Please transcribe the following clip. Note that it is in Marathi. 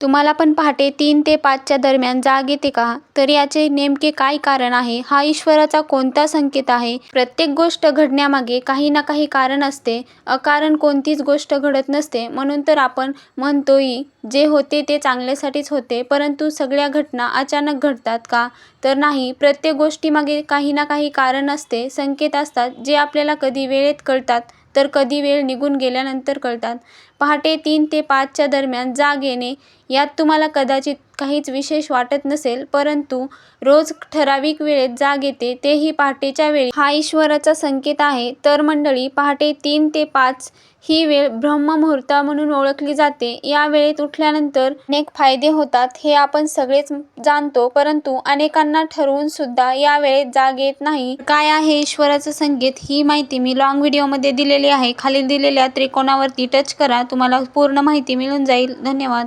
तुम्हाला पण पहाटे तीन ते पाचच्या दरम्यान जाग येते का? तर याचे नेमके काय कारण आहे? हा ईश्वराचा कोणता संकेत आहे? प्रत्येक गोष्ट घडण्यामागे काही ना काही कारण असते. अकारण कोणतीच गोष्ट घडत नसते. म्हणून तर आपण म्हणतोही जे होते ते चांगल्यासाठीच होते परंतु सगळ्या घटना अचानक घडतात का? तर नाही. प्रत्येक गोष्टीमागे काही ना काही कारण असते. संकेत असतात जे आपल्याला कधी वेळेत कळतात तर कधी वेळ निघून गेल्यानंतर कळतात. पहाटे तीन ते पाचच्या दरम्यान जाग येणे यात तुम्हाला कदाचित काहीच विशेष वाटत नसेल परंतु रोज ठराविक वेळेत जाग येते तेही पहाटेच्या वेळी. हा ईश्वराचा संकेत आहे. तर मंडळी पहाटे तीन ते पाच ही वेळ ब्रह्ममुहूर्त म्हणून ओळखली जाते. या वेळेत उठल्यानंतर अनेक फायदे होतात हे आपण सगळेच जाणतो परंतु अनेकांना ठरवून सुद्धा या वेळेत जाग येत नाही. काय आहे ईश्वराचं संकेत? ही माहिती मी लॉंग व्हिडिओमध्ये दिलेली आहे. खाली दिलेल्या त्रिकोणावरती टच करा. तुम्हाला पूर्ण माहिती मिळून जाईल. धन्यवाद.